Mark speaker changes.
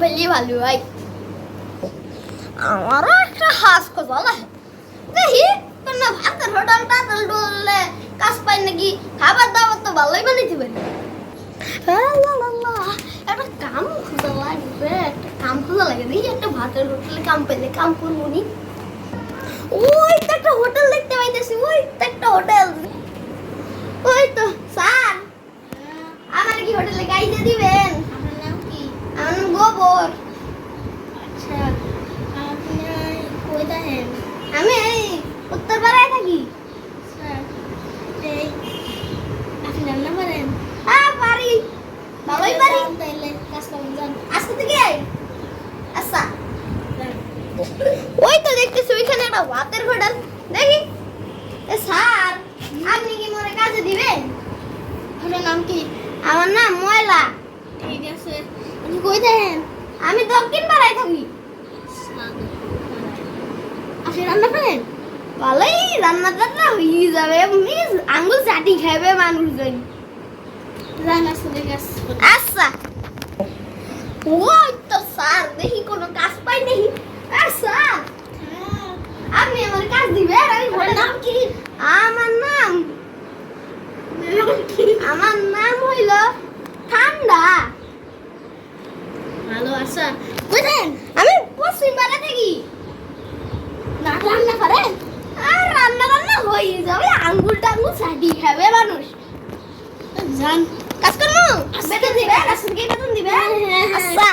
Speaker 1: পেলে ভালো হয় আমারও একটা হাস লাগে দেখি কেন ভাতের হোটেল টাটেল ডলে কাজ পাই নাকি? খাবার দাবার তো ভালোই বানাইতে পারি। একটা কাম খোঁজা লাগবে, একটা কাম খোঁজা লাগে দেখি, একটা ভাতের হোটেলে কাম পেলে কাম করব নি। ওই তো একটা হোটেল দেখতে পাইতেছি, ওই তো একটা হোটেল। ওই তো, স্যার। আমার কি হোটেলে গাইতে দিবেন
Speaker 2: আপনার নাম কি
Speaker 1: আমার নাম
Speaker 2: আচ্ছা আপনি কই থাকেন
Speaker 1: আমি এই উত্তরপাড়ায় থাকি।
Speaker 2: এই আপনি রান্না পারেন
Speaker 1: হ্যাঁ পারি। ভালোই পারি।
Speaker 2: তাইলে কাজ করুন যান।
Speaker 1: আজকে থেকে আচ্ছা। ওই তো দেখতেছি ওইখানে একটা ভাতের হোটেল। দেখি। এ স্যার আপনি কি মনে কাজে দিবেন?
Speaker 2: আপনার নাম কি?
Speaker 1: আমার নাম ময়লা।
Speaker 2: ঠিক আছে। আপনি কই থাকেন
Speaker 1: আমি দক্ষিণ পাড়ায় থাকি।
Speaker 2: আপনি রান্না পারেন
Speaker 1: ভালোই রান্না টান্না হয়ে যাবে এমনি আঙ্গুল চাটি খাবে মানুষজন।
Speaker 2: আসলে কাজ
Speaker 1: আচ্ছা। ওই তো স্যার দেখি কোনো কাজ পাই দেখি আর স্যার
Speaker 2: হ্যাঁ,
Speaker 1: আপনি আমার কাজ দিবেন আমি
Speaker 2: নাম কি?
Speaker 1: আমার নাম
Speaker 2: নাম কি
Speaker 1: আমার নাম হইল ঠান্ডা আমি পশ্চিম পাড়া থাকি।
Speaker 2: না রান্না করেন
Speaker 1: আর রান্না বান্না হয়ে যাবে আঙ্গুল টাঙ্গুল সাটি খাবে মানুষ।
Speaker 2: যান
Speaker 1: কাজ করব বেতন দিবে কাজ দিবে। আচ্ছা